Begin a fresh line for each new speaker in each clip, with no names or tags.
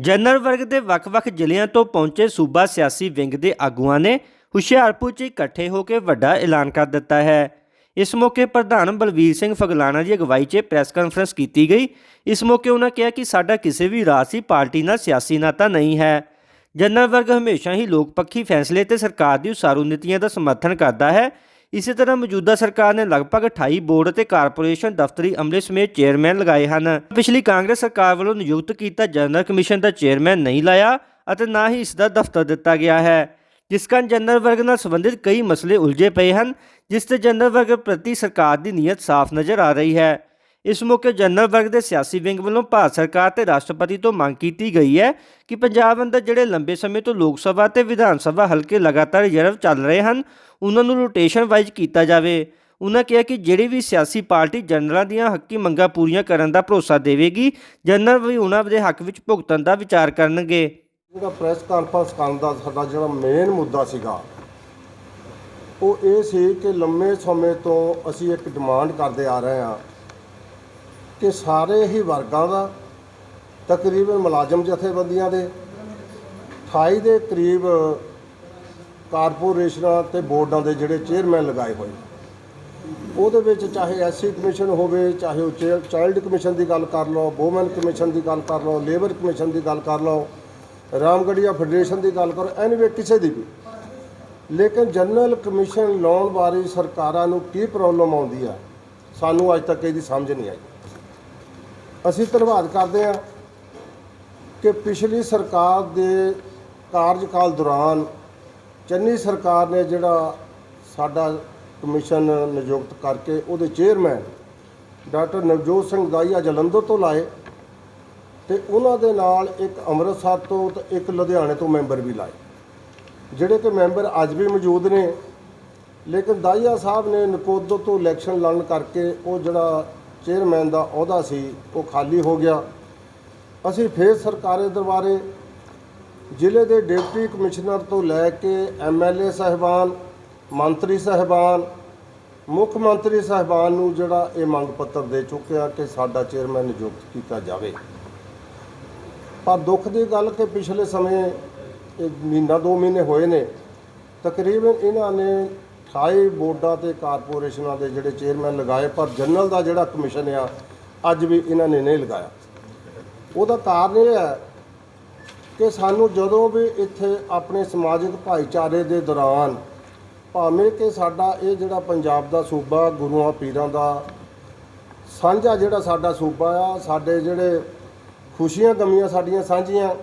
General ਵਰਗ ਦੇ ਵੱਖ-ਵੱਖ ਜ਼ਿਲ੍ਹਿਆਂ ਤੋਂ ਪਹੁੰਚੇ ਸੂਬਾ ਸਿਆਸੀ ਵਿੰਗ ਦੇ ਆਗੂਆਂ ਨੇ ਹੁਸ਼ਿਆਰਪੁਰ 'ਚ ਇਕੱਠੇ ਹੋ ਕੇ ਵੱਡਾ ਐਲਾਨ ਕਰ ਦਿੱਤਾ ਹੈ। ਇਸ ਮੌਕੇ ਪ੍ਰਧਾਨ ਬਲਵੀਰ ਸਿੰਘ ਫਗਲਾਣਾ ਦੀ ਅਗਵਾਈ 'ਚ ਪ੍ਰੈਸ ਕਾਨਫਰੰਸ ਕੀਤੀ ਗਈ। ਇਸ ਮੌਕੇ ਉਹਨਾਂ ਕਿਹਾ ਕਿ ਸਾਡਾ ਕਿਸੇ ਵੀ ਰਾਜਸੀ ਪਾਰਟੀ ਨਾਲ ਸਿਆਸੀ ਨਾਤਾ ਨਹੀਂ ਹੈ। ਜਨਰਲ ਵਰਗ ਹਮੇਸ਼ਾ ਹੀ ਲੋਕ ਪੱਖੀ ਫੈਸਲੇ ਤੇ ਸਰਕਾਰ ਦੀ ਉਸਾਰੂ ਨੀਤੀਆਂ ਦਾ ਸਮਰਥਨ ਕਰਦਾ ਹੈ। ਇਸੇ ਤਰ੍ਹਾਂ ਮੌਜੂਦਾ ਸਰਕਾਰ ਨੇ ਲਗਭਗ 28 ਬੋਰਡ ਅਤੇ ਕਾਰਪੋਰੇਸ਼ਨ ਦਫ਼ਤਰੀ ਅਮਲੇ ਸਮੇਤ ਚੇਅਰਮੈਨ ਲਗਾਏ ਹਨ। ਪਿਛਲੀ ਕਾਂਗਰਸ ਸਰਕਾਰ ਵੱਲੋਂ ਨਿਯੁਕਤ ਕੀਤਾ ਜਨਰਲ ਕਮਿਸ਼ਨ ਦਾ ਚੇਅਰਮੈਨ ਨਹੀਂ ਲਾਇਆ ਅਤੇ ਨਾ ਹੀ ਇਸ ਦਾ ਦਫ਼ਤਰ ਦਿੱਤਾ ਗਿਆ ਹੈ, ਜਿਸ ਕਾਰਨ ਜਨਰਲ ਵਰਗ ਨਾਲ ਸੰਬੰਧਿਤ ਕਈ ਮਸਲੇ ਉਲਝੇ ਪਏ ਹਨ, ਜਿਸ ਤੇ ਜਨਰਲ ਵਰਗ ਪ੍ਰਤੀ ਸਰਕਾਰ ਦੀ ਨੀਅਤ ਸਾਫ਼ ਨਜ਼ਰ ਆ ਰਹੀ ਹੈ। ਇਸ ਮੌਕੇ ਜਨਰਲ ਵਰਗ ਦੇ ਸਿਆਸੀ ਵਿੰਗ ਵੱਲੋਂ ਭਾਰਤ ਸਰਕਾਰ ਤੇ ਰਾਸ਼ਟਰਪਤੀ ਤੋਂ ਮੰਗ ਕੀਤੀ ਗਈ ਹੈ ਕਿ ਪੰਜਾਬ ਅੰਦਰ ਜਿਹੜੇ ਲੰਬੇ ਸਮੇਂ ਤੋਂ ਲੋਕ ਸਭਾ ਤੇ ਵਿਧਾਨ ਸਭਾ ਹਲਕੇ ਲਗਾਤਾਰ ਰਿਜ਼ਰਵ ਚੱਲ ਰਹੇ ਹਨ, ਉਹਨਾਂ ਨੂੰ ਰੋਟੇਸ਼ਨ ਵਾਈਜ਼ ਕੀਤਾ ਜਾਵੇ। ਉਹਨਾਂ ਕਿਹਾ ਕਿ ਜਿਹੜੀ ਵੀ ਸਿਆਸੀ ਪਾਰਟੀ ਜਨਰਲਾਂ ਦੀਆਂ ਹੱਕੀ ਮੰਗਾਂ ਪੂਰੀਆਂ ਕਰਨ ਦਾ ਭਰੋਸਾ ਦੇਵੇਗੀ, ਜਨਰਲ ਵੀ ਉਹਨਾਂ ਦੇ ਹੱਕ ਵਿੱਚ ਭੁਗਤਣ ਦਾ ਵਿਚਾਰ ਕਰਨਗੇ।
ਜਿਹੜਾ ਪ੍ਰੈਸ ਕਾਨਫਰੰਸ ਕਰਨ ਦਾ ਸਾਡਾ ਜਿਹੜਾ ਮੇਨ ਮੁੱਦਾ ਸੀਗਾ, ਉਹ ਇਹ ਸੀ ਕਿ ਲੰਮੇ ਸਮੇਂ ਤੋਂ ਅਸੀਂ ਇੱਕ ਡਿਮਾਂਡ ਕਰਦੇ ਆ ਰਹੇ ਹਾਂ। ਕਿ ਸਾਰੇ ਹੀ ਵਰਗਾਂ ਦਾ ਤਕਰੀਬਨ ਮੁਲਾਜ਼ਮ ਜਥੇਬੰਦੀਆਂ ਦੇ 28 ਦੇ ਕਰੀਬ ਕਾਰਪੋਰੇਸ਼ਨਾਂ ਤੇ ਬੋਰਡਾਂ ਦੇ ਜਿਹੜੇ ਚੇਅਰਮੈਨ ਲਗਾਏ ਹੋਏ। ਉਹਦੇ ਵਿੱਚ ਚਾਹੇ ਐਸਸੀ ਕਮਿਸ਼ਨ ਹੋਵੇ, ਚਾਹੇ ਉਹ ਚਾਈਲਡ ਕਮਿਸ਼ਨ ਦੀ ਗੱਲ ਕਰ ਲਓ, ਵੂਮਨ ਕਮਿਸ਼ਨ ਦੀ ਗੱਲ ਕਰ ਲਓ, ਲੇਬਰ ਕਮਿਸ਼ਨ ਦੀ ਗੱਲ ਕਰ ਲਓ ਰਾਮਗੜੀਆ ਫੈਡਰੇਸ਼ਨ ਦੀ ਗੱਲ ਕਰੋ, ਐਨੀਵੇ ਕਿਸੇ ਦੀ ਵੀ। ਲੇਕਿਨ ਜਨਰਲ ਕਮਿਸ਼ਨ ਲਾਉਣ ਬਾਰੇ ਸਰਕਾਰਾਂ ਨੂੰ ਕੀ ਪ੍ਰੋਬਲਮ ਆਉਂਦੀ ਆ, ਸਾਨੂੰ ਅੱਜ ਤੱਕ ਇਹਦੀ ਸਮਝ ਨਹੀਂ ਆਈ। ਅਸੀਂ ਧੰਨਵਾਦ ਕਰਦੇ ਹਾਂ ਕਿ ਪਿਛਲੀ ਸਰਕਾਰ ਦੇ ਕਾਰਜਕਾਲ ਦੌਰਾਨ ਚੰਨੀ ਸਰਕਾਰ ਨੇ ਜਿਹੜਾ ਸਾਡਾ ਕਮਿਸ਼ਨ ਨਿਯੁਕਤ ਕਰਕੇ ਉਹਦੇ ਚੇਅਰਮੈਨ ਡਾਕਟਰ ਨਵਜੋਤ ਸਿੰਘ ਦਾਈਆ ਜਲੰਧਰ ਤੋਂ ਲਾਏ ਤੇ ਉਹਨਾਂ ਦੇ ਨਾਲ ਇੱਕ ਅੰਮ੍ਰਿਤਸਰ ਤੋਂ ਤੇ ਇੱਕ ਲੁਧਿਆਣੇ ਤੋਂ ਮੈਂਬਰ ਵੀ ਲਾਏ। ਜਿਹੜੇ ਕਿ ਮੈਂਬਰ ਅੱਜ ਵੀ ਮੌਜੂਦ ਨੇ, ਲੇਕਿਨ ਦਾਈਆ ਸਾਹਿਬ ਨੇ ਨਕੋਦਰ ਤੋਂ ਇਲੈਕਸ਼ਨ ਲੜਨ ਕਰਕੇ ਉਹ ਜਿਹੜਾ ਚੇਅਰਮੈਨ ਦਾ ਅਹੁਦਾ ਸੀ, ਉਹ ਖਾਲੀ ਹੋ ਗਿਆ। ਅਸੀਂ ਫੇਰ ਸਰਕਾਰੀ ਦਰਬਾਰੇ ਜ਼ਿਲ੍ਹੇ ਦੇ ਡਿਪਟੀ ਕਮਿਸ਼ਨਰ ਤੋਂ ਲੈ ਕੇ ਐਮਐਲਏ ਸਾਹਿਬਾਨ, ਮੰਤਰੀ ਸਾਹਿਬਾਨ, ਮੁੱਖ ਮੰਤਰੀ ਸਾਹਿਬਾਨ ਨੂੰ ਜਿਹੜਾ ਇਹ ਮੰਗ ਪੱਤਰ ਦੇ ਚੁੱਕਿਆ ਕਿ ਸਾਡਾ ਚੇਅਰਮੈਨ ਨਿਯੁਕਤ ਕੀਤਾ ਜਾਵੇ। ਪਰ ਦੁੱਖ ਦੀ ਗੱਲ ਕਿ ਪਿਛਲੇ ਸਮੇਂ, ਇਹ ਮਹੀਨਾ ਦੋ ਮਹੀਨੇ ਹੋਏ ਨੇ, ਤਕਰੀਬਨ ਇਹਨਾਂ ਨੇ 28 ਬੋਰਡਾਂ ਤੇ ਕਾਰਪੋਰੇਸ਼ਨਾਂ ਦੇ ਜਿਹੜੇ ਚੇਅਰਮੈਨ ਲਗਾਏ, ਪਰ ਜਨਰਲ ਦਾ ਜਿਹੜਾ ਕਮਿਸ਼ਨ ਆ, ਅੱਜ ਵੀ ਇਹਨਾਂ ਨੇ ਨਹੀਂ ਲਗਾਇਆ। ਉਹਦਾ ਕਾਰਨ ਇਹ ਹੈ ਕਿ ਸਾਨੂੰ ਜਦੋਂ ਵੀ ਇੱਥੇ ਆਪਣੇ ਸਮਾਜਿਕ ਭਾਈਚਾਰੇ ਦੇ ਦੌਰਾਨ ਭਾਵੇਂ ਕਿ ਸਾਡਾ ਇਹ ਜਿਹੜਾ ਪੰਜਾਬ ਦਾ ਸੂਬਾ, ਗੁਰੂਆਂ, ਪੀਰਾਂ ਦਾ ਸਾਂਝਾ ਜਿਹੜਾ ਸਾਡਾ ਸੂਬਾ ਆ, ਸਾਡੇ ਜਿਹੜੇ ਖੁਸ਼ੀਆਂ, ਗਮੀਆਂ ਸਾਡੀਆਂ ਸਾਂਝੀਆਂ,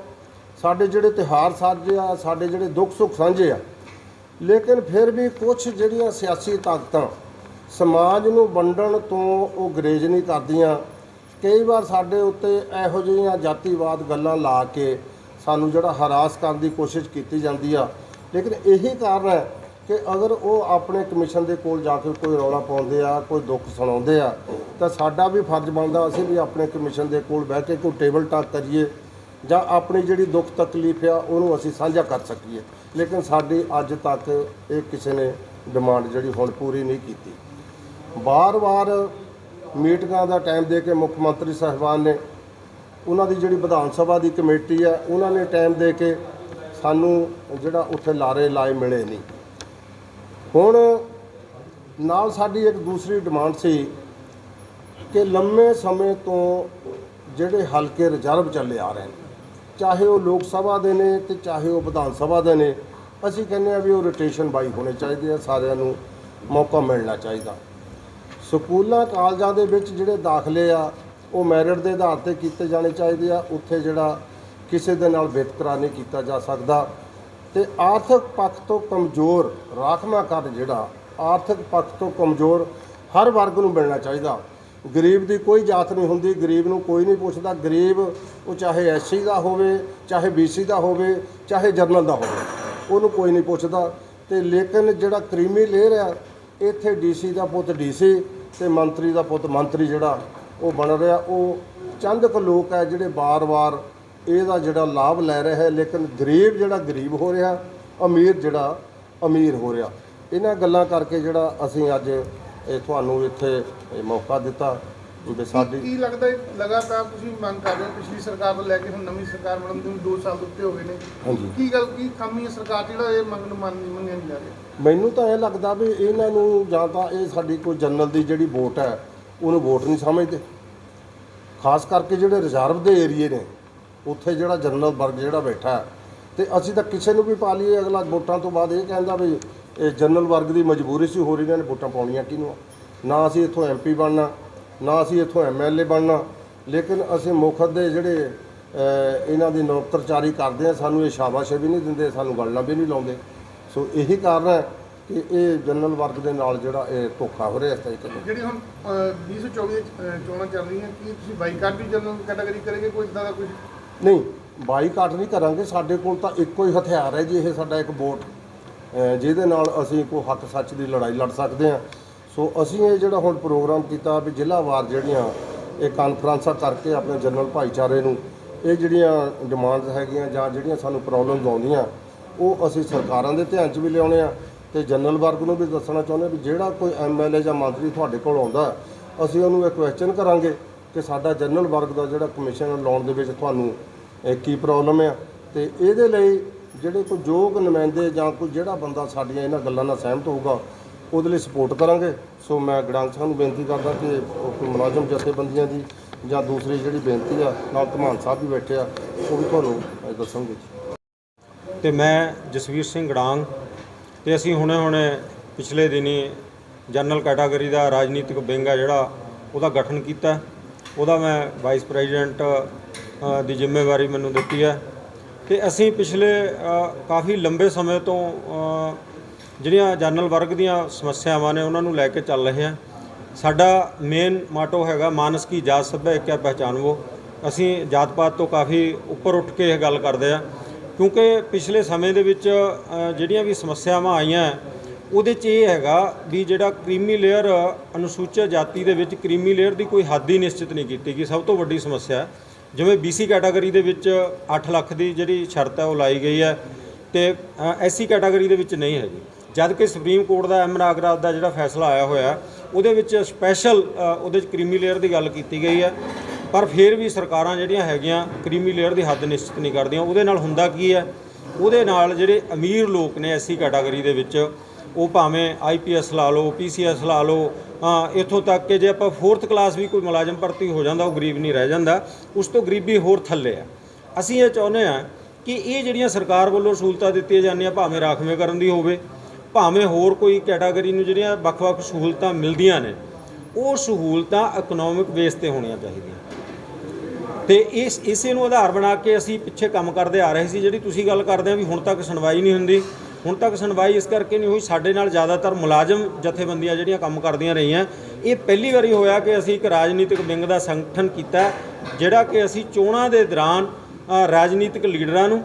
ਸਾਡੇ ਜਿਹੜੇ ਤਿਉਹਾਰ ਸਾਂਝੇ ਆ, ਸਾਡੇ ਜਿਹੜੇ ਦੁੱਖ ਸੁੱਖ ਸਾਂਝੇ ਆ ਲੇਕਿਨ ਫਿਰ ਵੀ ਕੁਝ ਜਿਹੜੀਆਂ ਸਿਆਸੀ ਤਾਕਤਾਂ ਸਮਾਜ ਨੂੰ ਵੰਡਣ ਤੋਂ ਉਹ ਗਰੇਜ ਨਹੀਂ ਕਰਦੀਆਂ। ਕਈ ਵਾਰ ਸਾਡੇ ਉੱਤੇ ਇਹੋ ਜਿਹੀਆਂ ਜਾਤੀਵਾਦ ਗੱਲਾਂ ਲਾ ਕੇ ਸਾਨੂੰ ਜਿਹੜਾ ਹਰਾਸ ਕਰਨ ਦੀ ਕੋਸ਼ਿਸ਼ ਕੀਤੀ ਜਾਂਦੀ ਆ। ਲੇਕਿਨ ਇਹੀ ਕਾਰਨ ਹੈ ਕਿ ਅਗਰ ਉਹ ਆਪਣੇ ਕਮਿਸ਼ਨ ਦੇ ਕੋਲ ਜਾ ਕੇ ਕੋਈ ਰੌਲਾ ਪਾਉਂਦੇ ਆ, ਕੋਈ ਦੁੱਖ ਸੁਣਾਉਂਦੇ ਆ, ਤਾਂ ਸਾਡਾ ਵੀ ਫਰਜ਼ ਬਣਦਾ ਅਸੀਂ ਵੀ ਆਪਣੇ ਕਮਿਸ਼ਨ ਦੇ ਕੋਲ ਬਹਿ ਕੇ ਕੋਈ ਟੇਬਲ ਟਾਕ ਕਰੀਏ। ਜਾਂ ਆਪਣੀ ਜਿਹੜੀ ਦੁੱਖ ਤਕਲੀਫ ਆ, ਉਹਨੂੰ ਅਸੀਂ ਸਾਂਝਾ ਕਰ ਸਕੀਏ। ਲੇਕਿਨ ਸਾਡੀ ਅੱਜ ਤੱਕ ਇਹ ਕਿਸੇ ਨੇ ਡਿਮਾਂਡ ਜਿਹੜੀ ਹੁਣ ਪੂਰੀ ਨਹੀਂ ਕੀਤੀ। ਬਾਰ-ਬਾਰ ਮੀਟਿੰਗਾਂ ਦਾ ਟਾਈਮ ਦੇ ਕੇ ਮੁੱਖ ਮੰਤਰੀ ਸਾਹਿਬਾਨ ਨੇ, ਉਹਨਾਂ ਦੀ ਜਿਹੜੀ ਵਿਧਾਨ ਸਭਾ ਦੀ ਕਮੇਟੀ ਹੈ ਉਹਨਾਂ ਨੇ ਟਾਈਮ ਦੇ ਕੇ ਸਾਨੂੰ ਜਿਹੜਾ ਉੱਥੇ ਲਾਰੇ ਲਾਏ ਮਿਲੇ ਨਹੀਂ। ਹੁਣ ਨਾਲ ਸਾਡੀ ਇੱਕ ਦੂਸਰੀ ਡਿਮਾਂਡ ਸੀ ਕਿ ਲੰਮੇ ਸਮੇਂ ਤੋਂ ਜਿਹੜੇ ਹਲਕੇ ਰਿਜ਼ਰਵ ਚੱਲੇ ਆ ਰਹੇ ਨੇ ਚਾਹੇ ਉਹ ਲੋਕ ਸਭਾ ਦੇ ਨੇ ਤੇ ਚਾਹੇ ਉਹ ਵਿਧਾਨ ਸਭਾ ਦੇ ਨੇ, ਅਸੀਂ ਕਹਿੰਦੇ ਆ ਵੀ ਉਹ ਰੋਟੇਸ਼ਨ ਬਾਈ ਹੋਣੇ ਚਾਹੀਦੇ ਆ, ਸਾਰਿਆਂ ਨੂੰ ਮੌਕਾ ਮਿਲਣਾ ਚਾਹੀਦਾ। ਸਕੂਲਾਂ, ਕਾਲਜਾਂ ਦੇ ਵਿੱਚ ਜਿਹੜੇ ਦਾਖਲੇ ਆ, ਉਹ ਮੈਰਿਟ ਦੇ ਆਧਾਰ ਤੇ ਕੀਤੇ ਜਾਣੇ ਚਾਹੀਦੇ ਆ, ਉੱਥੇ ਜਿਹੜਾ ਕਿਸੇ ਦੇ ਨਾਲ ਵਿਤਕਰਾ ਨਹੀਂ ਕੀਤਾ ਜਾ ਸਕਦਾ। ਤੇ ਆਰਥਿਕ ਪੱਖ ਤੋਂ ਕਮਜ਼ੋਰ ਰਾਖਵਾਂਕਰ ਜਿਹੜਾ, ਆਰਥਿਕ ਪੱਖ ਤੋਂ ਕਮਜ਼ੋਰ ਹਰ ਵਰਗ ਨੂੰ ਮਿਲਣਾ ਚਾਹੀਦਾ। ਗਰੀਬ ਦੀ ਕੋਈ ਜਾਤ ਨਹੀਂ ਹੁੰਦੀ, ਗਰੀਬ ਨੂੰ ਕੋਈ ਨਹੀਂ ਪੁੱਛਦਾ। ਗਰੀਬ ਉਹ ਚਾਹੇ ਐਸਸੀ ਦਾ ਹੋਵੇ, ਚਾਹੇ ਬੀਸੀ ਦਾ ਹੋਵੇ, ਚਾਹੇ ਜਰਨਲ ਦਾ ਹੋਵੇ, ਉਹਨੂੰ ਕੋਈ ਨਹੀਂ ਪੁੱਛਦਾ। ਤੇ ਲੇਕਿਨ ਜਿਹੜਾ ਕਰੀਮੀ ਲੇਅਰ ਆ, ਇੱਥੇ ਡੀਸੀ ਦਾ ਪੁੱਤ ਡੀਸੀ ਤੇ ਮੰਤਰੀ ਦਾ ਪੁੱਤ ਮੰਤਰੀ ਜਿਹੜਾ ਉਹ ਬਣ ਰਿਹਾ। ਉਹ ਚੰਦ ਕੁ ਲੋਕ ਹੈ ਜਿਹੜੇ ਬਾਰ-ਬਾਰ ਇਹਦਾ ਜਿਹੜਾ ਲਾਭ ਲੈ ਰਿਹਾ ਹੈ ਲੇਕਿਨ ਗਰੀਬ ਜਿਹੜਾ ਗਰੀਬ ਹੋ ਰਿਹਾ, ਅਮੀਰ ਜਿਹੜਾ ਅਮੀਰ ਹੋ ਰਿਹਾ। ਇਹਨਾਂ ਗੱਲਾਂ ਕਰਕੇ ਜਿਹੜਾ ਅਸੀਂ ਅੱਜ ਇਹ ਤੁਹਾਨੂੰ ਇੱਥੇ ਇਹ ਮੌਕਾ ਦਿੱਤਾ ਵੀ ਸਾਡੀ
ਕੀ ਲੱਗਦਾ ਹੈ ਲਗਾਤਾਰ ਤੁਸੀਂ ਮੰਗ ਕਰ ਰਹੇ ਹੋ ਪਿਛਲੀ ਸਰਕਾਰ ਤੋਂ ਲੈ ਕੇ ਹੁਣ ਨਵੀਂ ਸਰਕਾਰ ਬਣਨ ਨੂੰ 2 ਸਾਲ ਉੱਤੇ ਹੋ ਗਏ ਨੇ। ਕੀ ਗੱਲ ਕੀ ਖਾਮੀ ਹੈ ਸਰਕਾਰ ਜਿਹੜਾ ਇਹ ਮੰਗ ਨੂੰ ਮੰਨ ਮੰਨਿਆ ਨਹੀਂ ਜਾ ਰਿਹਾ?
ਮੈਨੂੰ ਤਾਂ ਇਹ ਲੱਗਦਾ ਵੀ ਇਹਨਾਂ ਨੂੰ ਜਾਂ ਤਾਂ ਇਹ ਸਾਡੀ ਕੋਈ ਜਨਰਲ ਦੀ ਜਿਹੜੀ ਵੋਟ ਹੈ ਉਹਨੂੰ ਵੋਟ ਨਹੀਂ ਸਮਝਦੇ। ਖਾਸ ਕਰਕੇ ਜਿਹੜੇ ਰਿਜ਼ਰਵ ਦੇ ਏਰੀਏ ਨੇ ਉੱਥੇ ਜਿਹੜਾ ਜਨਰਲ ਵਰਗ ਜਿਹੜਾ ਬੈਠਾ ਹੈ, ਤੇ ਅਸੀਂ ਤਾਂ ਕਿਸੇ ਨੂੰ ਵੀ ਪਾ ਲਈਏ ਅਗਲਾ ਵੋਟਾਂ ਤੋਂ ਬਾਅਦ ਇਹ ਕਹਿੰਦਾ ਵੀ ਇਹ ਜਨਰਲ ਵਰਗ ਦੀ ਮਜਬੂਰੀ ਸੀ ਹੋ ਰਹੀ ਇਹਨਾਂ ਨੇ ਵੋਟਾਂ ਪਾਉਣੀਆਂ ਕਿਹਨੂੰ ਆ? ਨਾ ਅਸੀਂ ਇੱਥੋਂ ਐਮਪੀ ਬਣਨਾ ਨਾ ਅਸੀਂ ਇੱਥੋਂ ਐਮਐਲਏ ਬਣਨਾ ਲੇਕਿਨ ਅਸੀਂ ਮੁਖਤ ਦੇ ਜਿਹੜੇ ਇਹਨਾਂ ਦੀ ਨੌਕਰਚਾਰੀ ਕਰਦੇ ਆ ਸਾਨੂੰ ਇਹ ਸ਼ਾਬਾਸ਼ ਵੀ ਨਹੀਂ ਦਿੰਦੇ ਸਾਨੂੰ ਗੱਲਾਂ ਵੀ ਨਹੀਂ ਲਾਉਂਦੇ। ਸੋ ਇਹੀ ਕਾਰਨ ਹੈ ਕਿ ਇਹ ਜਨਰਲ ਵਰਗ ਦੇ ਨਾਲ ਜਿਹੜਾ ਇਹ ਧੋਖਾ ਹੋ ਰਿਹਾ ਇਸ ਤਰੀਕੇ ਨਾਲ।
ਜਿਹੜੀ ਹੁਣ ਅਹ, 2024 ਚ, ਅਹ, ਚੋਣਾਂ ਚੱਲ ਰਹੀਆਂ ਕੀ ਤੁਸੀਂ ਬਾਈਕਾਟ ਵੀ ਜਨਰਲ ਕੈਟਾਗਰੀ ਕਰੇਗੇ ਕੋਈ ਇਦਾਂ ਦਾ ਕੁਝ
ਨਹੀਂ ਬਾਈਕਾਟ ਨਹੀਂ ਕਰਾਂਗੇ, ਸਾਡੇ ਕੋਲ ਤਾਂ ਇੱਕੋ ਹੀ ਹਥਿਆਰ ਹੈ ਜੀ, ਇਹ ਸਾਡਾ ਇੱਕ ਵੋਟ ਜਿਹਦੇ ਨਾਲ ਅਸੀਂ ਕੋਈ ਹੱਕ ਸੱਚ ਦੀ ਲੜਾਈ ਲੜ ਸਕਦੇ ਹਾਂ। ਸੋ ਅਸੀਂ ਇਹ ਜਿਹੜਾ ਹੁਣ ਪ੍ਰੋਗਰਾਮ ਕੀਤਾ ਵੀ ਜ਼ਿਲ੍ਹਾਵਾਰ ਜਿਹੜੀਆਂ ਇਹ ਕਾਨਫਰੰਸਾਂ ਕਰਕੇ ਆਪਣੇ ਜਨਰਲ ਭਾਈਚਾਰੇ ਨੂੰ, ਇਹ ਜਿਹੜੀਆਂ ਡਿਮਾਂਡਸ ਹੈਗੀਆਂ ਜਾਂ ਜਿਹੜੀਆਂ ਸਾਨੂੰ ਪ੍ਰੋਬਲਮਸ ਆਉਂਦੀਆਂ, ਉਹ ਅਸੀਂ ਸਰਕਾਰਾਂ ਦੇ ਧਿਆਨ 'ਚ ਵੀ ਲਿਆਉਣੇ ਆ। ਤੇ ਜਨਰਲ ਵਰਗ ਨੂੰ ਵੀ ਦੱਸਣਾ ਚਾਹੁੰਦੇ ਵੀ ਜਿਹੜਾ ਕੋਈ ਐਮਐਲਏ ਜਾਂ ਮੰਤਰੀ ਤੁਹਾਡੇ ਕੋਲ ਆਉਂਦਾ, ਅਸੀਂ ਉਹਨੂੰ ਇਹ ਕੁਐਸਚਨ ਕਰਾਂਗੇ ਕਿ ਸਾਡਾ ਜਨਰਲ ਵਰਗ ਦਾ ਜਿਹੜਾ ਕਮਿਸ਼ਨ ਲਾਉਣ ਦੇ ਵਿੱਚ ਤੁਹਾਨੂੰ ਕੀ ਪ੍ਰੋਬਲਮ ਆ? ਤੇ ਇਹਦੇ ਲਈ ਜਿਹੜੇ ਕੋਈ ਯੋਗ ਨੁਮਾਇੰਦੇ ਜਾਂ ਕੋਈ ਜਿਹੜਾ ਬੰਦਾ ਸਾਡੀਆਂ ਇਹਨਾਂ ਗੱਲਾਂ ਨਾਲ ਸਹਿਮਤ ਹੋਊਗਾ, ਉਹਦੇ ਲਈ ਸਪੋਰਟ ਕਰਾਂਗੇ। ਸੋ ਮੈਂ ਗੜਾਂਗ ਸਾਹਿਬ ਨੂੰ ਬੇਨਤੀ ਕਰਦਾ ਕਿ ਕੋਈ ਮੁਲਾਜ਼ਮ ਜਥੇਬੰਦੀਆਂ ਦੀ ਜਾਂ ਦੂਸਰੀ ਜਿਹੜੀ ਬੇਨਤੀ ਆ, ਨਾਲ ਧਮਾਨ ਸਾਹਿਬ ਵੀ ਬੈਠੇ ਆ, ਉਹ ਵੀ ਤੁਹਾਨੂੰ ਇਹ ਦੱਸਣਗੇ
ਤੇ ਮੈਂ ਜਸਵੀਰ ਸਿੰਘ ਗੜਾਂਗ ਤੇ ਅਸੀਂ ਹੁਣੇ ਹੁਣੇ ਪਿਛਲੇ ਦਿਨੀ ਜਨਰਲ ਕੈਟਾਗਰੀ ਦਾ ਰਾਜਨੀਤਿਕ ਵਿੰਗ ਆ ਜਿਹੜਾ, ਉਹਦਾ ਗਠਨ ਕੀਤਾ। ਉਹਦਾ ਮੈਂ ਵਾਈਸ ਪ੍ਰੈਜ਼ੀਡੈਂਟ ਦੀ ਜ਼ਿੰਮੇਵਾਰੀ ਮੈਨੂੰ ਦਿੱਤੀ ਹੈ ਤੇ ਅਸੀਂ ਪਿਛਲੇ ਕਾਫੀ ਲੰਬੇ ਸਮੇਂ ਤੋਂ ਜਿਹੜੀਆਂ ਜਨਰਲ ਵਰਗ ਦੀਆਂ ਸਮੱਸਿਆਵਾਂ ਨੇ ਉਹਨਾਂ ਨੂੰ ਲੈ ਕੇ ਚੱਲ ਰਹੇ ਹਾਂ। ਸਾਡਾ ਮੇਨ ਮਾਟੋ ਹੈਗਾ ਮਾਨਸ ਕੀ ਜਾਤ ਸਭਿਆ ਕਿਆ ਪਹਿਚਾਨਵੋ। ਅਸੀਂ ਜਾਤ ਪਾਤ ਤੋਂ ਕਾਫੀ ਉੱਪਰ ਉੱਠ ਕੇ ਇਹ ਗੱਲ ਕਰਦੇ ਆ ਕਿਉਂਕਿ ਪਿਛਲੇ ਸਮੇਂ ਦੇ ਵਿੱਚ ਜਿਹੜੀਆਂ ਵੀ ਸਮੱਸਿਆਵਾਂ ਆਈਆਂ, ਉਹਦੇ 'ਚ ਇਹ ਹੈਗਾ ਵੀ ਜਿਹੜਾ ਕ੍ਰੀਮੀ ਲੇਅਰ ਅਨੁਸੂਚਿਤ ਜਾਤੀ ਦੇ ਵਿੱਚ ਕ੍ਰੀਮੀ ਲੇਅਰ ਦੀ ਕੋਈ ਹੱਦ ਹੀ ਨਿਸ਼ਚਿਤ ਨਹੀਂ ਕੀਤੀ ਗਈ। ਸਭ ਤੋਂ ਵੱਡੀ ਸਮੱਸਿਆ ਹੈ। ਜਿਵੇਂ BC ਕੈਟਾਗਰੀ ਦੇ ਵਿੱਚ 8 ਲੱਖ ਦੀ ਜਿਹੜੀ ਸ਼ਰਤ ਹੈ ਉਹ ਲਾਈ ਗਈ ਹੈ ਤੇ ਐਸਸੀ ਕੈਟਾਗਰੀ ਦੇ ਵਿੱਚ ਨਹੀਂ ਹੈਗੀ। ਜਦ ਕਿ ਸੁਪਰੀਮ ਕੋਰਟ ਦਾ ਐਮ ਨਾਗਰਾਜ ਦਾ ਜਿਹੜਾ ਫੈਸਲਾ ਆਇਆ ਹੋਇਆ, ਉਹਦੇ ਵਿੱਚ ਸਪੈਸ਼ਲ ਉਹਦੇ ਚ ਕ੍ਰੀਮੀ ਲੇਅਰ ਦੀ ਗੱਲ ਕੀਤੀ ਗਈ ਹੈ। ਪਰ ਫਿਰ ਵੀ ਸਰਕਾਰਾਂ ਜਿਹੜੀਆਂ ਹੈਗੀਆਂ, ਕ੍ਰੀਮੀ ਲੇਅਰ ਦੀ ਹੱਦ ਨਿਸ਼ਚਿਤ ਨਹੀਂ ਕਰਦੀਆਂ। ਉਹਦੇ ਨਾਲ ਹੁੰਦਾ ਕੀ ਹੈ? ਉਹਦੇ ਨਾਲ ਜਿਹੜੇ ਅਮੀਰ ਲੋਕ ਨੇ ਐਸਸੀ ਕੈਟਾਗਰੀ ਦੇ ਵਿੱਚ ਉਹ ਭਾਵੇਂ ਆਈਪੀਐਸ ਲਾ ਲਓ ਪੀਸੀਐਸ ਲਾ ਲਓ, ਹਾਂ, ਇੱਥੋਂ ਤੱਕ ਕਿ ਜੇ ਆਪਾਂ 4th ਕਲਾਸ ਵੀ ਕੋਈ ਮੁਲਾਜ਼ਮ ਭਰਤੀ ਹੋ ਜਾਂਦਾ, ਉਹ ਗਰੀਬ ਨਹੀਂ ਰਹਿ ਜਾਂਦਾ, ਉਸ ਤੋਂ ਗਰੀਬੀ ਹੋਰ ਥੱਲੇ ਆ। ਅਸੀਂ ਇਹ ਚਾਹੁੰਦੇ ਆ ਕਿ ਇਹ ਜਿਹੜੀਆਂ ਸਰਕਾਰ ਵੱਲੋਂ ਸਹੂਲਤਾਂ ਦਿੱਤੀਆਂ ਜਾਂਦੀਆਂ, ਭਾਵੇਂ ਰਾਖਵੇਂ ਕਰਨ ਦੀ ਹੋਵੇ, ਭਾਵੇਂ ਹੋਰ ਕੋਈ ਕੈਟਾਗਰੀ ਨੂੰ ਜਿਹੜੀਆਂ ਵੱਖ-ਵੱਖ ਸਹੂਲਤਾਂ ਮਿਲਦੀਆਂ ਨੇ, ਉਹ ਸਹੂਲਤਾਂ ਇਕਨੋਮਿਕ ਬੇਸ ਤੇ ਹੋਣੀਆਂ ਚਾਹੀਦੀਆਂ। ਤੇ ਇਸ, ਇਸੇ ਨੂੰ ਆਧਾਰ ਬਣਾ ਕੇ ਅਸੀਂ ਪਿੱਛੇ ਕੰਮ ਕਰਦੇ ਆ ਰਹੇ ਸੀ, ਜਿਹੜੀ ਤੁਸੀਂ ਗੱਲ ਕਰਦੇ ਆ ਵੀ ਹੁਣ ਤੱਕ ਸੁਣਵਾਈ ਨਹੀਂ ਹੁੰਦੀ ਹੁਣ ਤੱਕ ਸੁਣਵਾਈ ਇਸ ਕਰਕੇ ਨਹੀਂ ਹੋਈ, ਸਾਡੇ ਨਾਲ ਜ਼ਿਆਦਾਤਰ ਮੁਲਾਜ਼ਮ ਜਥੇਬੰਦੀਆਂ ਜਿਹੜੀਆਂ ਕੰਮ ਕਰਦੀਆਂ ਰਹੀਆਂ। ਇਹ ਪਹਿਲੀ ਵਾਰੀ ਹੋਇਆ ਕਿ ਅਸੀਂ ਇੱਕ ਰਾਜਨੀਤਿਕ ਵਿੰਗ ਦਾ ਸੰਗਠਨ ਕੀਤਾ ਜਿਹੜਾ ਕਿ ਅਸੀਂ ਚੋਣਾਂ ਦੇ ਦੌਰਾਨ ਰਾਜਨੀਤਿਕ ਲੀਡਰਾਂ ਨੂੰ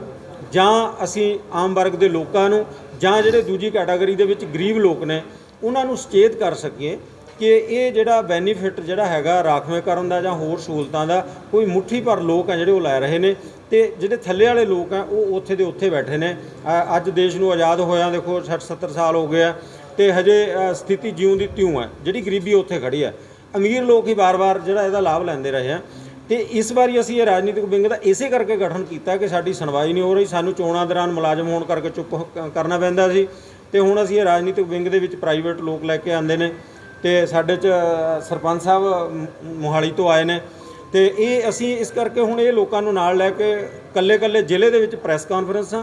ਜਾਂ ਅਸੀਂ ਆਮ ਵਰਗ ਦੇ ਲੋਕਾਂ ਨੂੰ ਜਾਂ ਜਿਹੜੇ ਦੂਜੀ ਕੈਟਾਗਰੀ ਦੇ ਵਿੱਚ ਗਰੀਬ ਲੋਕ ਨੇ, ਉਹਨਾਂ ਨੂੰ ਸੁਚੇਤ ਕਰ ਸਕੀਏ। ਕਿ ਇਹ ਜਿਹੜਾ ਬੈਨੀਫਿਟ ਜਿਹੜਾ ਹੈਗਾ ਰਾਖਵੇਂਕਰਨ ਦਾ ਜਾਂ ਹੋਰ ਸਹੂਲਤਾਂ ਦਾ, ਕੋਈ ਮੁੱਠੀ ਭਰ ਲੋਕ ਆ ਜਿਹੜੇ ਉਹ ਲੈ ਰਹੇ ਨੇ ਤੇ ਜਿਹੜੇ ਥੱਲੇ ਵਾਲੇ ਲੋਕ ਆ, ਉਹ ਉੱਥੇ ਦੇ ਉੱਥੇ ਬੈਠੇ ਨੇ। ਅੱਜ ਦੇਸ਼ ਨੂੰ ਆਜ਼ਾਦ ਹੋਇਆ, ਦੇਖੋ 60 70 ਸਾਲ ਹੋ ਗਏ ਆ ਤੇ ਹਜੇ ਸਥਿਤੀ ਜਿਉਂ ਦੀ ਤਿਉਂ ਹੈ ਜਿਹੜੀ ਗਰੀਬੀ ਉੱਥੇ ਖੜੀ ਹੈ ਅਮੀਰ ਲੋਕ ਹੀ ਵਾਰ-ਵਾਰ ਜਿਹੜਾ ਇਹਦਾ ਲਾਭ ਲੈਂਦੇ ਰਹੇ ਆ। ਤੇ ਇਸ ਵਾਰੀ ਅਸੀਂ ਇਹ ਰਾਜਨੀਤਿਕ ਵਿੰਗ ਦਾ ਇਸੇ ਕਰਕੇ ਗਠਨ ਕੀਤਾ ਕਿ ਸਾਡੀ ਸੁਣਵਾਈ ਨਹੀਂ ਹੋ ਰਹੀ, ਸਾਨੂੰ ਚੋਣਾਂ ਦੌਰਾਨ ਮੁਲਾਜ਼ਮ ਹੋਣ ਕਰਕੇ ਚੁੱਪ ਕਰਨਾ ਪੈਂਦਾ ਸੀ। ਤੇ ਹੁਣ ਅਸੀਂ ਇਹ ਰਾਜਨੀਤਿਕ ਵਿੰਗ ਦੇ ਵਿੱਚ ਪ੍ਰਾਈਵੇਟ ਲੋਕ ਲੈ ਕੇ ਆਂਦੇ ਨੇ। ਤੇ ਸਾਡੇ ਚ ਸਰਪੰਚ ਸਾਹਿਬ ਮੋਹਾਲੀ ਤੋਂ ਆਏ ਨੇ। ਤੇ ਇਹ ਅਸੀਂ ਇਸ ਕਰਕੇ ਹੁਣ ਇਹ ਲੋਕਾਂ ਨੂੰ ਨਾਲ ਲੈ ਕੇ ਕੱਲੇ-ਕੱਲੇ ਜ਼ਿਲ੍ਹੇ ਦੇ ਵਿੱਚ ਪ੍ਰੈਸ ਕਾਨਫਰੰਸਾਂ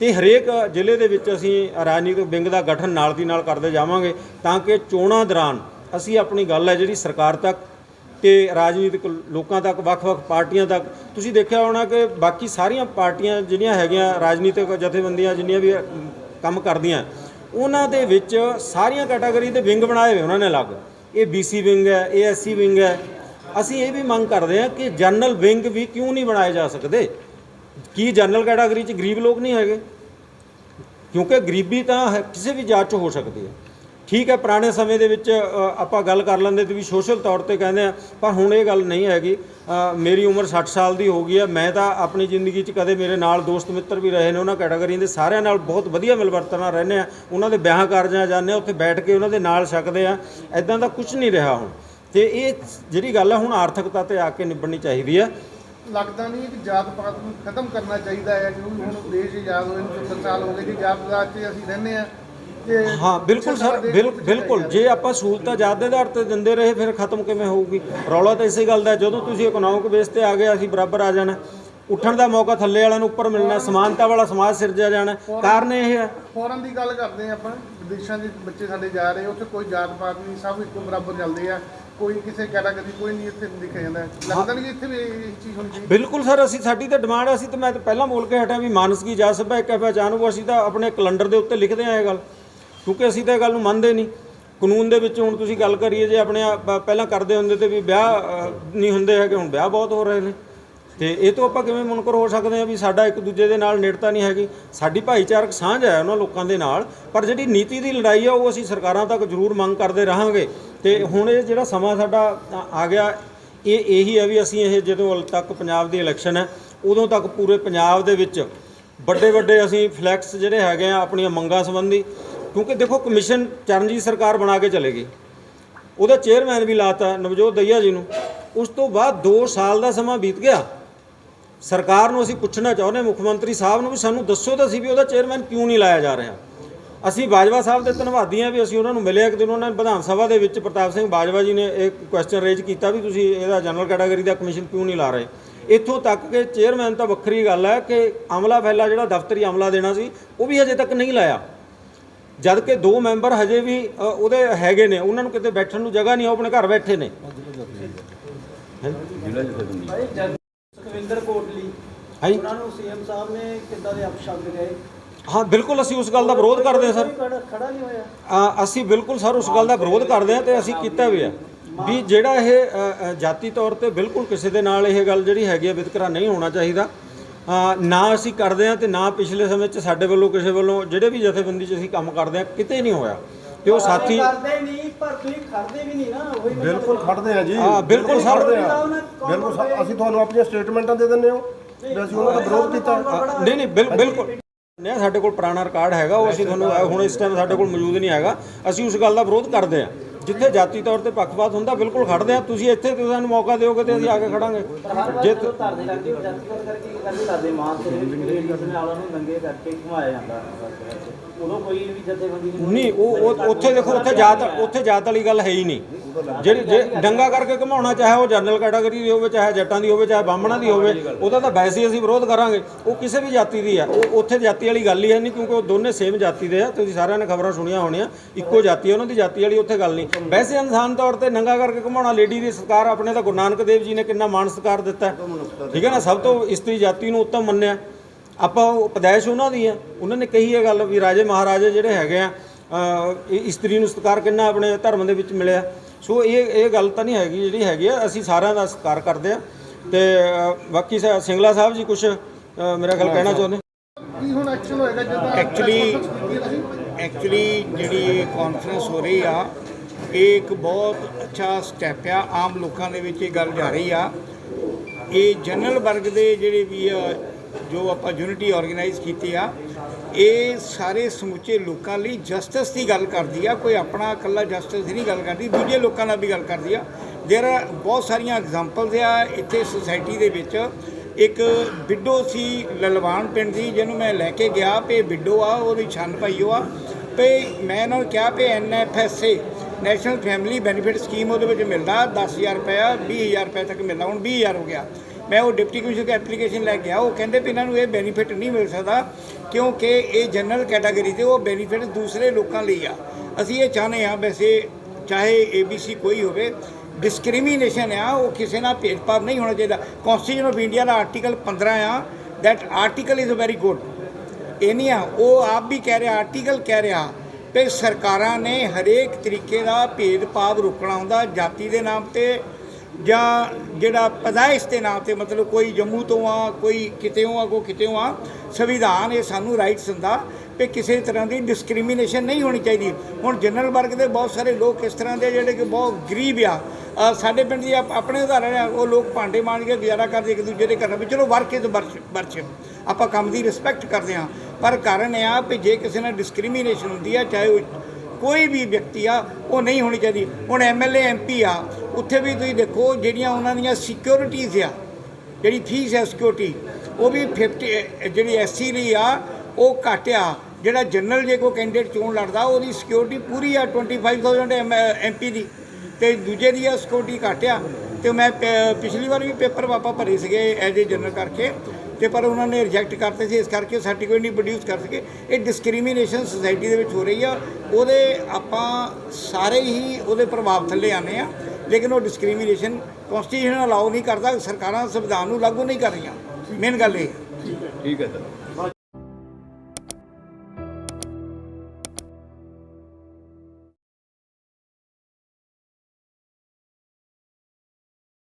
ਤੇ ਹਰੇਕ ਜ਼ਿਲ੍ਹੇ ਦੇ ਵਿੱਚ ਅਸੀਂ ਰਾਜਨੀਤਿਕ ਵਿੰਗ ਦਾ ਗਠਨ ਨਾਲ ਦੀ ਨਾਲ ਕਰਦੇ ਜਾਵਾਂਗੇ ਤਾਂ ਕਿ ਚੋਣਾਂ ਦੌਰਾਨ ਅਸੀਂ ਆਪਣੀ ਗੱਲ ਹੈ ਜਿਹੜੀ ਸਰਕਾਰ ਤੱਕ ਤੇ ਰਾਜਨੀਤਿਕ ਲੋਕਾਂ ਤੱਕ, ਵੱਖ-ਵੱਖ ਪਾਰਟੀਆਂ ਤੱਕ। ਤੁਸੀਂ ਦੇਖਿਆ ਹੋਣਾ ਕਿ ਬਾਕੀ ਸਾਰੀਆਂ ਪਾਰਟੀਆਂ ਜਿਹੜੀਆਂ ਹੈਗੀਆਂ, ਰਾਜਨੀਤਿਕ ਜਥੇਬੰਦੀਆਂ ਜਿੰਨੀਆਂ ਵੀ ਕੰਮ ਕਰਦੀਆਂ ਉਹਨਾਂ ਦੇ ਵਿੱਚ ਸਾਰੀਆਂ ਕੈਟਾਗਰੀ ਦੇ ਵਿੰਗ ਬਣਾਏ ਹੋਏ ਉਹਨਾਂ ਨੇ ਅਲੱਗ। ਇਹ BC ਵਿੰਗ ਹੈ, ਇਹ SC ਵਿੰਗ ਹੈ। ਅਸੀਂ ਇਹ ਵੀ ਮੰਗ ਕਰਦੇ ਹਾਂ ਕਿ ਜਨਰਲ ਵਿੰਗ ਵੀ ਕਿਉਂ ਨਹੀਂ ਬਣਾਏ ਜਾ ਸਕਦੇ? ਕੀ ਜਨਰਲ ਕੈਟਾਗਰੀ 'ਚ ਗਰੀਬ ਲੋਕ ਨਹੀਂ ਹੈਗੇ? ਕਿਉਂਕਿ ਗਰੀਬੀ ਤਾਂ ਕਿਸੇ ਵੀ ਜਾਤ 'ਚ ਹੋ ਸਕਦੀ ਹੈ। ਠੀਕ ਹੈ, ਪੁਰਾਣੇ ਸਮੇਂ ਦੇ ਵਿੱਚ ਆਪਾਂ ਗੱਲ ਕਰ ਲੈਂਦੇ ਤੇ ਵੀ ਸੋਸ਼ਲ ਤੌਰ ਤੇ ਕਹਿੰਦੇ ਆ, ਪਰ ਹੁਣ ਇਹ ਗੱਲ ਨਹੀਂ ਹੈਗੀ। ਮੇਰੀ ਉਮਰ 60 ਸਾਲ ਦੀ ਹੋ ਗਈ ਹੈ। ਮੈਂ ਤਾਂ ਆਪਣੀ ਜ਼ਿੰਦਗੀ 'ਚ ਕਦੇ ਮੇਰੇ ਨਾਲ ਦੋਸਤ ਮਿੱਤਰ ਵੀ ਰਹੇ ਨੇ, ਉਹਨਾਂ ਕੈਟਾਗਰੀਆਂ ਦੇ ਸਾਰਿਆਂ ਨਾਲ ਬਹੁਤ ਵਧੀਆ ਮਿਲਵਰਤਨ ਨਾਲ ਰਹਿੰਦੇ ਆ। ਉਹਨਾਂ ਦੇ ਵਿਆਹ ਕਾਰਜਾਂ ਜਾਂਦੇ ਆ, ਉੱਥੇ ਬੈਠ ਕੇ ਉਹਨਾਂ ਦੇ ਨਾਲ ਛਕਦੇ ਆ। ਐਦਾਂ ਦਾ ਕੁਝ ਨਹੀਂ ਰਿਹਾ ਹੁਣ। ਤੇ ਇਹ ਜਿਹੜੀ ਗੱਲ ਆ, ਹੁਣ ਆਰਥਿਕਤਾ ਤੇ ਆ ਕੇ ਨਿਭਣੀ ਚਾਹੀਦੀ ਹੈ
ਲੱਗਦਾ ਨਹੀਂ ਕਿ ਜਾਤ ਪਾਤ ਨੂੰ ਖਤਮ ਕਰਨਾ ਚਾਹੀਦਾ ਹੈ ਕਿਉਂਕਿ ਹੁਣ ਦੇਸ਼ ਆਜ਼ਾਦ ਹੋਏ ਨੂੰ 70 ਸਾਲ ਹੋ ਗਏ, ਜੀ ਜਾਤ ਪਾਤ 'ਚ ਅਸੀਂ ਰਹਿੰਦੇ ਆ
ਹਾਂ ਬਿਲਕੁਲ ਸਰ ਬਿਲ- ਬਿਲਕੁਲ। ਜੇ ਆਪਾਂ ਸਹੂਲਤਾਂ ਜ਼ਿਆਦਾ ਦੇ ਆਧਾਰ ਤੇ ਦਿੰਦੇ ਰਹੇ ਫਿਰ ਖਤਮ ਕਿਵੇਂ ਹੋਊਗੀ? ਰੌਲਾ ਤਾਂ ਇਸੇ ਗੱਲ ਦਾ ਜਦੋਂ ਤੁਸੀਂ ਇਕਨੋਮਿਕ ਬੇਸ ਤੇ ਆ ਗਏ ਅਸੀਂ ਬਰਾਬਰ ਆ ਜਾਣਾ। ਉੱਠਣ ਦਾ ਮੌਕਾ ਥੱਲੇ ਵਾਲਿਆਂ ਨੂੰ ਉੱਪਰ ਮਿਲਣਾ ਸਮਾਨਤਾ ਵਾਲਾ ਸਮਾਜ ਸਿਰਜਿਆ ਜਾਣਾ ਕਾਰਨ ਇਹ ਹੈ।
ਫੋਰਨ ਦੀ ਗੱਲ ਕਰਦੇ ਆ ਆਪਾਂ ਵਿਦੇਸ਼ਾਂ ਦੇ ਬੱਚੇ ਸਾਡੇ ਜਾ ਰਹੇ ਉੱਥੇ ਕੋਈ ਜਾਤ ਪਾਤ ਨਹੀਂ ਸਭ ਇੱਕੋ ਬਰਾਬਰ ਚੱਲਦੇ ਆ। ਕੋਈ ਕਿਸੇ ਕੈਟਾਗਰੀ ਕੋਈ ਨਹੀਂ ਇੱਥੇ ਲਿਖਿਆ ਜਾਂਦਾ। ਲੱਗਦਾ ਨਹੀਂ ਕਿ ਇੱਥੇ ਵੀ ਇਹ ਚੀਜ਼ ਹੋਣੀ ਚਾਹੀਦੀ
ਬਿਲਕੁਲ ਸਰ ਅਸੀਂ ਸਾਡੀ ਤਾਂ ਡਿਮਾਂਡ ਅਸੀਂ ਤਾਂ ਮੈਂ ਤਾਂ ਪਹਿਲਾਂ ਬੋਲ ਕੇ ਹਟਿਆ ਵੀ ਮਾਨਸ ਕੀ ਜਾ ਸਭਾ ਇੱਕ ਹੈ ਪਹਿਚਾਨ ਉਹ ਅਸੀਂ ਤਾਂ ਆਪਣੇ ਕੈਲੰਡਰ ਦੇ ਉੱਤੇ ਲਿਖਦੇ ਆ ਇਹ ਗੱਲ। ਕਿਉਂਕਿ ਅਸੀਂ ਤਾਂ ਇਹ ਗੱਲ ਨੂੰ ਮੰਨਦੇ ਨਹੀਂ। ਕਾਨੂੰਨ ਦੇ ਵਿੱਚ ਹੁਣ ਤੁਸੀਂ ਗੱਲ ਕਰੀਏ ਜੇ ਆਪਣੇ ਆਪ- ਪਹਿਲਾਂ ਕਰਦੇ ਹੁੰਦੇ ਤੇ ਵੀ ਵਿਆਹ ਨਹੀਂ ਹੁੰਦੇ ਹੈਗੇ, ਹੁਣ ਵਿਆਹ ਬਹੁਤ ਹੋ ਰਹੇ ਨੇ। ਤੇ ਇਹ ਤੋਂ ਆਪਾਂ ਕਿਵੇਂ ਮੁਨਕਰ ਹੋ ਸਕਦੇ ਆ ਵੀ ਸਾਡਾ ਇੱਕ ਦੂਜੇ ਦੇ ਨਾਲ ਨੇੜਤਾ ਨਹੀਂ ਹੈਗੀ। ਸਾਡੀ ਭਾਈਚਾਰਕ ਸਾਂਝ ਹੈ ਉਹਨਾਂ ਲੋਕਾਂ ਦੇ ਨਾਲ, ਪਰ ਜਿਹੜੀ ਨੀਤੀ ਦੀ ਲੜਾਈ ਆ ਉਹ ਅਸੀਂ ਸਰਕਾਰਾਂ ਤੱਕ ਜ਼ਰੂਰ ਮੰਗ ਕਰਦੇ ਰਹਾਂਗੇ। ਤੇ ਹੁਣ ਇਹ ਜਿਹੜਾ ਸਮਾਂ ਸਾਡਾ ਆ- ਗਿਆ, ਇਹ ਇਹੀ ਹੈ ਵੀ ਅਸੀਂ ਇਹ ਜਦੋਂ ਹਾਲੇ ਤੱਕ ਪੰਜਾਬ ਦੀ ਇਲੈਕਸ਼ਨ ਹੈ, ਉਦੋਂ ਤੱਕ ਪੂਰੇ ਪੰਜਾਬ ਦੇ ਵਿੱਚ ਵੱਡੇ ਵੱਡੇ ਅਸੀਂ ਫਲੈਕਸ ਜਿਹੜੇ ਹੈਗੇ ਆ, ਆਪਣੀਆਂ ਮੰਗਾਂ ਸੰਬੰਧੀ ਕਿਉਂਕਿ ਦੇਖੋ ਕਮਿਸ਼ਨ ਚਰਨਜੀਤ ਸਰਕਾਰ ਬਣਾ ਕੇ ਚਲੇ ਗਈ। ਉਹਦਾ ਚੇਅਰਮੈਨ ਵੀ ਲਾਤਾ, ਨਵਜੋਤ ਦਈਆ ਜੀ ਨੂੰ। ਉਸ ਤੋਂ ਬਾਅਦ 2 ਸਾਲ ਦਾ ਸਮਾਂ ਬੀਤ ਗਿਆ। ਸਰਕਾਰ ਨੂੰ ਅਸੀਂ ਪੁੱਛਣਾ ਚਾਹੁੰਦੇ ਹਾਂ, ਮੁੱਖ ਮੰਤਰੀ ਸਾਹਿਬ ਨੂੰ ਵੀ ਸਾਨੂੰ ਦੱਸੋ ਤਾਂ ਸੀ ਵੀ ਉਹਦਾ ਚੇਅਰਮੈਨ ਕਿਉਂ ਨਹੀਂ ਲਾਇਆ ਜਾ ਰਿਹਾ। ਅਸੀਂ ਬਾਜਵਾ ਸਾਹਿਬ ਦੇ ਧੰਨਵਾਦੀ ਹਾਂ ਵੀ ਅਸੀਂ ਉਹਨਾਂ ਨੂੰ ਮਿਲਿਆ ਇੱਕ ਦਿਨ, ਉਹਨਾਂ ਨੇ ਵਿਧਾਨ ਸਭਾ ਦੇ ਵਿੱਚ ਪ੍ਰਤਾਪ ਸਿੰਘ ਬਾਜਵਾ ਜੀ ਨੇ ਇੱਕ ਕੁਐਸਚਨ ਰੇਜ ਕੀਤਾ ਵੀ ਤੁਸੀਂ ਇਹਦਾ ਜਨਰਲ ਕੈਟਾਗਰੀ ਦਾ ਕਮਿਸ਼ਨ ਕਿਉਂ ਨਹੀਂ ਲਾ ਰਹੇ। ਇੱਥੋਂ ਤੱਕ ਕਿ ਚੇਅਰਮੈਨ ਤਾਂ ਵੱਖਰੀ ਗੱਲ ਹੈ ਕਿ ਅਮਲਾ ਫੈਲਾ ਜਿਹੜਾ ਦਫ਼ਤਰੀ ਅਮਲਾ ਦੇਣਾ ਸੀ, ਉਹ ਵੀ ਅਜੇ ਤੱਕ ਨਹੀਂ ਲਾਇਆ। ਜਦ ਕਿ ਦੋ ਮੈਂਬਰ ਹਜੇ ਵੀ ਅ, ਉਹਦੇ ਹੈਗੇ ਨੇ ਉਹਨਾਂ ਨੂੰ ਕਿਤੇ ਬੈਠਣ ਨੂੰ ਜਗ੍ਹਾ ਨਹੀਂ ਉਹ ਆਪਣੇ ਘਰ ਬੈਠੇ ਨੇ।
ਸੁਖਵਿੰਦਰ ਕੋਟਲੀ
ਹਾਂਜੀ।
ਉਹਨਾਂ ਨੂੰ ਸੀਐਮ ਸਾਹਿਬ ਨੇ ਕਿੱਦਾਂ ਦੇ ਅਪਸ਼ਬਦ ਗਏ
ਹਾਂ ਬਿਲਕੁਲ ਅਸੀਂ ਉਸ ਗੱਲ ਦਾ ਵਿਰੋਧ ਕਰਦੇ ਹਾਂ ਸਰ।
ਖੜਾ ਨਹੀਂ ਹੋਇਆ?
ਅ, ਅਸੀਂ ਬਿਲਕੁਲ ਸਰ ਉਸ ਗੱਲ ਦਾ ਵਿਰੋਧ ਕਰਦੇ ਹਾਂ ਤੇ ਅਸੀਂ ਕੀਤਾ ਵੀ ਹੈ। ਵੀ ਜਿਹੜਾ ਇਹ ਅ, ਅ, ਜਾਤੀ ਤੌਰ ਤੇ ਬਿਲਕੁਲ ਕਿਸੇ ਦੇ ਨਾਲ ਇਹ ਗੱਲ ਜਿਹੜੀ ਹੈਗੀ ਹੈ ਵਿਤਕਰਾ ਨਹੀਂ ਹੋਣਾ ਚਾਹੀਦਾ। ਨਾ ਅਸੀਂ ਕਰਦੇ ਹਾਂ ਤੇ ਨਾ ਪਿਛਲੇ ਸਮੇਂ 'ਚ ਸਾਡੇ ਵੱਲੋਂ ਕਿਸੇ ਵੱਲੋਂ ਜਿਹੜੇ ਵੀ ਜਥੇਬੰਦੀ 'ਚ ਅਸੀਂ ਕੰਮ ਕਰਦੇ ਹਾਂ ਕਿਤੇ ਨਹੀਂ ਹੋਇਆ। ਤੇ ਉਹ ਸਾਥੀ
ਕਰਦੇ ਨਹੀਂ ਪਰ ਤੁਸੀਂ ਖੜਦੇ ਵੀ ਨਹੀਂ ਨਾ ਉਹੀ ਮੈਂ
ਬਿਲਕੁਲ ਖੜਦੇ ਆ ਜੀ।
ਹਾਂ, ਬਿਲਕੁਲ ਸਰ।
ਖੜਦੇ ਆ। ਬਿਲਕੁਲ ਸਰ ਅਸੀਂ ਤੁਹਾਨੂੰ ਆਪਣੀਆਂ ਸਟੇਟਮੈਂਟਾਂ ਦੇ ਦਿੰਦੇ ਹਾਂ। ਵੀ ਅਸੀਂ ਉਹਨਾਂ ਦਾ ਵਿਰੋਧ ਕੀਤਾ।
ਅ, ਨਹੀਂ ਨਹੀਂ ਬਿਲ- ਬਿਲਕੁਲ। ਨਹੀਂ ਸਾਡੇ ਕੋਲ ਪੁਰਾਣਾ ਰਿਕਾਰਡ ਹੈਗਾ ਉਹ ਅਸੀਂ ਤੁਹਾਨੂੰ ਹੁਣ ਇਸ ਟਾਈਮ ਸਾਡੇ ਕੋਲ ਮੌਜੂਦ ਨਹੀਂ ਹੈਗਾ। ਅਸੀਂ ਉਸ ਗੱਲ ਦਾ ਵਿਰੋਧ ਕਰਦੇ ਹਾਂ। ਜਿੱਥੇ ਜਾਤੀ ਤੌਰ ਤੇ ਪੱਖਪਾਤ ਹੁੰਦਾ, ਬਿਲਕੁਲ ਖੜਦੇ ਆ। ਤੁਸੀਂ ਇੱਥੇ ਤੁਸੀਂ ਸਾਨੂੰ ਮੌਕਾ ਦਿਓਗੇ ਤੇ ਅਸੀਂ ਆ ਕੇ ਖੜਾਂਗੇ। ਜੇ ਤੁ-
ਧਰਦੇ ਲੱਗਦੀ ਕਰਕੇ ਕਰਦੇ? ਮਾਂ ਦੇ ਵਿੱਚ ਲੇਡੀਜ਼ ਨੰਗੇ ਕਰਕੇ ਘੁਮਾਇਆ ਜਾਂਦਾ। ਉਦੋਂ ਕੋਈ ਵੀ ਜਥੇਬੰਦੀ ਨਹੀਂ
ਉਹ ਉਹ- ਉੱਥੇ ਦੇਖੋ ਉੱਥੇ ਜਾਤ ਉੱਥੇ ਜਾਤ ਵਾਲੀ ਗੱਲ ਹੈ ਹੀ ਨਹੀਂ। ਜਿਹੜੀ ਜੇ ਡੰਗਾ ਕਰਕੇ ਘਮਾਉਣਾ ਚਾਹੇ ਉਹ ਜਨਰਲ ਕੈਟਾਗਰੀ ਦੀ ਹੋਵੇ ਚਾਹੇ ਜੱਟਾਂ ਦੀ ਹੋਵੇ ਚਾਹੇ ਬਾਹਮਣਾਂ ਦੀ ਹੋਵੇ ਉਹਦਾ ਤਾਂ ਵੈਸੇ ਹੀ ਅਸੀਂ ਵਿਰੋਧ ਕਰਾਂਗੇ। ਉਹ ਕਿਸੇ ਵੀ ਜਾਤੀ ਦੀ ਹੈ ਉਹ ਉੱਥੇ ਜਾਤੀ ਵਾਲੀ ਗੱਲ ਹੀ ਹੈ ਨਹੀਂ ਕਿਉਂਕਿ ਉਹ ਦੋਨੇ ਸੇਮ ਜਾਤੀ ਦੇ ਆ। ਤੁਸੀਂ ਸਾਰਿਆਂ ਨੇ ਖਬਰਾਂ ਸੁਣੀਆਂ ਹੋਣੀਆਂ। ਇੱਕੋ ਜਾਤੀ ਹੈ ਉਹਨਾਂ ਦੀ ਜਾਤੀ ਵਾਲੀ ਉੱਥੇ ਗੱਲ ਨਹੀਂ। ਵੈਸੇ ਇਨਸਾਨ ਤੌਰ ਤੇ ਨੰਗਾ ਕਰਕੇ ਘਮਾਉਣਾ ਲੇਡੀ ਦੀ ਸਤਿਕਾਰ ਆਪਣੇ ਤਾਂ ਗੁਰੂ ਨਾਨਕ ਦੇਵ ਜੀ ਨੇ ਕਿੰਨਾ ਮਾਣ ਸਤਿਕਾਰ ਦਿੱਤਾ। ਹੈ। ਠੀਕ ਹੈ ਨਾ? ਸਭ ਤੋਂ ਇਸਤਰੀ ਜਾਤੀ ਨੂੰ ਉੱਤਮ ਮੰਨਿਆ। ਆਪਾਂ ਉਹ ਉਪਦੇਸ਼ ਉਹਨਾਂ ਦੀ ਹੈ ਉਹਨਾਂ ਨੇ ਕਹੀ ਇਹ ਗੱਲ ਵੀ ਰਾਜੇ ਮਹਾਰਾਜੇ ਜਿਹੜੇ ਹੈਗੇ ਆ ਇਸਤਰੀ ਨੂੰ ਸਤਿਕਾਰ ਕਿੰਨਾ ਆਪਣੇ ਧਰਮ ਦੇ ਵਿੱਚ ਮਿਲਿਆ। ਸੋ ਇਹ ਇਹ ਗੱਲ ਤਾਂ ਨਹੀਂ ਹੈਗੀ ਜਿਹੜੀ ਹੈਗੀ ਆ ਅਸੀਂ ਸਾਰਿਆਂ ਦਾ ਸਤਿਕਾਰ ਕਰਦੇ ਆ। ਤੇ ਬਾਕੀ ਸ- ਸਿੰਗਲਾ ਸਾਹਿਬ ਜੀ ਕੁਝ ਮੇਰਾ ਗੱਲ ਕਹਿਣਾ ਚਾਹੁੰਦੇ?
ਕੀ ਹੁਣ ਐਕਸ਼ਨ ਹੋਏਗਾ ਜਦੋਂ
Actually- ਐਕਚੁਅਲੀ ਜਿਹੜੀ ਕਾਨਫਰੰਸ ਹੋ ਰਹੀ ਆ ਇਹ ਇੱਕ ਬਹੁਤ ਅੱਛਾ ਸਟੈਪ ਆ। ਆਮ ਲੋਕਾਂ ਦੇ ਵਿੱਚ ਇਹ ਗੱਲ ਜਾ ਰਹੀ ਆ। ਇਹ ਜਨਰਲ ਵਰਗ ਦੇ ਜਿਹੜੇ ਵੀ ਆ ਜੋ ਆਪਾਂ ਯੂਨਿਟੀ ਆਰਗੇਨਾਈਜ਼ ਕੀਤੀ ਆ, ਇਹ ਸਾਰੇ ਸਮੁੱਚੇ ਲੋਕਾਂ ਲਈ ਜਸਟਿਸ ਦੀ ਗੱਲ ਕਰਦੀ ਆ, ਕੋਈ ਆਪਣਾ ਇਕੱਲਾ ਜਸਟਿਸ ਦੀ ਨਹੀਂ ਗੱਲ ਕਰਦੀ, ਦੂਜੇ ਲੋਕਾਂ ਨਾਲ ਵੀ ਗੱਲ ਕਰਦੀ ਆ। ਦੇਰ ਆਰ ਬਹੁਤ ਸਾਰੀਆਂ ਐਗਜ਼ਾਮਪਲਸ ਆ ਇੱਥੇ ਸੁਸਾਇਟੀ ਦੇ ਵਿੱਚ। ਇੱਕ ਬਿੱਡੋ ਸੀ ਲਲਵਾਨ ਪਿੰਡ ਦੀ, ਜਿਹਨੂੰ ਮੈਂ ਲੈ ਕੇ ਗਿਆ ਪੇ ਬਿੱਡੋ ਆ, ਉਹਦੀ ਛੰਨ ਭਾਈ ਉਹ ਆ। ਪੇ ਮੈਂ ਇਹਨਾਂ ਨੂੰ ਕਿਹਾ ਪੇ NFSA national family benefit scheme ਉਹਦੇ ਵਿੱਚ ਮਿਲਦਾ 10000 ਰੁਪਏ 20000 ਰੁਪਏ ਤੱਕ ਮਿਲਦਾ, ਹੁਣ 20000 ਹੋ ਗਿਆ। ਮੈਂ ਉਹ ਡਿਪਟੀ ਕਮਿਸ਼ਨਰ ਦੀ ਐਪਲੀਕੇਸ਼ਨ ਲੈ ਕੇ ਆ ਉਹ ਕਹਿੰਦੇ ਵੀ ਇਹਨਾਂ ਨੂੰ ਇਹ ਬੈਨੀਫਿਟ ਨਹੀਂ ਮਿਲ ਸਕਦਾ ਕਿਉਂਕਿ ਇਹ ਜਨਰਲ ਕੈਟਾਗਰੀ 'ਤੇ ਉਹ ਬੈਨੀਫਿਟ ਦੂਸਰੇ ਲੋਕਾਂ ਲਈ ਆ। ਅਸੀਂ ਇਹ ਚਾਹੁੰਦੇ ਆ ਵੈਸੇ ਚਾਹੇ ਏਬੀਸੀ ਕੋਈ ਹੋਵੇ ਡਿਸਕ੍ਰਿਮੀਨੇਸ਼ਨ ਆ, ਉਹ ਕਿਸੇ ਨਾਲ ਭੇਦਭਾਵ ਨਹੀਂ ਹੋਣਾ ਚਾਹੀਦਾ। ਕਨਸਟੀਟਿਊਸ਼ਨ ਆਫ ਇੰਡੀਆ ਦਾ ਆਰਟੀਕਲ 15 ਆ। That article is very good ਇਹ ਨਹੀਂ ਆ। ਉਹ ਆਪ ਵੀ ਕਹਿ ਰਿਹਾ ਆਰਟੀਕਲ ਕਹਿ ਰਿਹਾ ਕਿ ਸਰਕਾਰਾਂ ਨੇ ਹਰੇਕ ਤਰੀਕੇ ਦਾ ਭੇਦਭਾਵ ਰੋਕਣਾ ਹੁੰਦਾ, ਜਾਤੀ ਦੇ ਨਾਮ ਤੇ ਜਾਂ ਜਿਹੜਾ ਪੈਦਾਇਸ਼ ਦੇ ਨਾਮ ਤੇ ਮਤਲਬ ਕੋਈ ਜੰਮੂ ਤੋਂ ਆ, ਕੋਈ ਕਿਤੇੋਂ ਆ, ਕੋਈ ਕਿਤੇੋਂ ਆ, ਸੰਵਿਧਾਨ ਇਹ ਸਾਨੂੰ ਰਾਈਟਸ ਦਿੰਦਾ ਕਿ ਕਿਸੇ ਤਰ੍ਹਾਂ ਦੀ ਡਿਸਕ੍ਰਿਮੀਨੇਸ਼ਨ ਨਹੀਂ ਹੋਣੀ ਚਾਹੀਦੀ। ਹੁਣ ਜਨਰਲ ਵਰਗ ਦੇ ਬਹੁਤ ਸਾਰੇ ਲੋਕ ਇਸ ਤਰ੍ਹਾਂ ਦੇ ਜਿਹੜੇ ਕਿ ਬਹੁਤ ਗਰੀਬ ਆ। ਸਾਡੇ ਪਿੰਡ ਦੀ ਆਪਣੇ ਉਦਾਹਰਣ ਆ, ਉਹ ਲੋਕ ਭਾਂਡੇ ਮਾਂਜ ਕੇ ਗੁਜ਼ਾਰਾ ਕਰਦੇ ਇੱਕ ਦੂਜੇ ਦੇ ਘਰਾਂ ਵਿੱਚ। ਚਲੋ ਵਰਕ ਇਜ਼ ਵਰਸ਼ ਵਰਸ਼ ਆਪਾਂ ਕੰਮ ਦੀ ਰਿਸਪੈਕਟ ਕਰਦੇ ਹਾਂ। ਪਰ ਕਾਰਨ ਇਹ ਆ ਕਿ ਜੇ ਕਿਸੇ ਨਾਲ ਡਿਸਕ੍ਰਿਮੀਨੇਸ਼ਨ ਹੁੰਦੀ ਆ, ਚਾਹੇ ਕੋਈ ਵੀ ਵਿਅਕਤੀ ਆ, ਉਹ ਨਹੀਂ ਹੋਣੀ ਚਾਹੀਦੀ। ਹੁਣ ਐਮਐਲਏ ਐਮਪੀ ਆ ਉੱਥੇ ਵੀ ਤੁਸੀਂ ਦੇਖੋ ਜਿਹੜੀਆਂ ਉਹਨਾਂ ਦੀਆਂ ਸਿਕਿਉਰਿਟੀਜ਼ ਆ, ਜਿਹੜੀ ਫੀਸ ਹੈ ਸਿਕਿਉਰਿਟੀ ਉਹ ਵੀ 50 ਜਿਹੜੀ ਐਸਸੀ ਲਈ ਆ, ਉਹ ਘੱਟ ਆ। ਜਿਹੜਾ ਜਨਰਲ ਜੇ ਕੋਈ ਕੈਂਡੀਡੇਟ ਚੋਣ ਲੜਦਾ, ਉਹਦੀ ਸਿਕਿਉਰਿਟੀ ਪੂਰੀ ਆ 25000 ਐਮਪੀ ਦੀ। ਤੇ ਦੂਜੇ ਦੀ ਆ ਸਿਕਿਉਰਿਟੀ ਘੱਟ ਆ। ਤੇ ਮੈਂ ਪ- ਪਿਛਲੀ ਵਾਰ ਵੀ ਪੇਪਰ ਵਾਪਾ ਭਰੇ ਸੀਗੇ ਐਜ ਏ ਜਨਰਲ ਕਰਕੇ। ਤੇ ਪਰ ਉਹਨਾਂ ਨੇ ਰਿਜੈਕਟ ਕਰਤੇ ਸੀ, ਇਸ ਕਰਕੇ ਸਰਟੀਫਿਕੇਟ ਨਹੀਂ ਪ੍ਰੋਡਿਊਸ ਕਰ ਸਕੇ। ਇਹ ਡਿਸਕ੍ਰਿਮੀਨੇਸ਼ਨ ਸੁਸਾਇਟੀ ਦੇ ਵਿੱਚ ਹੋ ਰਹੀ ਆ। ਉਹਦੇ ਆਪਾਂ ਸਾਰੇ ਹੀ ਉਹਦੇ ਪ੍ਰਭਾਵ ਥੱਲੇ ਆਨੇ ਆ। ਲੇਕਿਨ ਉਹ ਡਿਸਕ੍ਰਿਮੀਨੇਸ਼ਨ ਕਨਸਟੀਟਿਊਸ਼ਨ ਅਲਾਉ ਨਹੀਂ ਕਰਦਾ, ਸਰਕਾਰਾਂ ਸੰਵਿਧਾਨ ਨੂੰ ਲਾਗੂ ਨਹੀਂ ਕਰ ਰਹੀਆਂ। ਮੇਨ ਗੱਲ ਇਹ ਹੈ। ਠੀਕ ਹੈ ਸਰ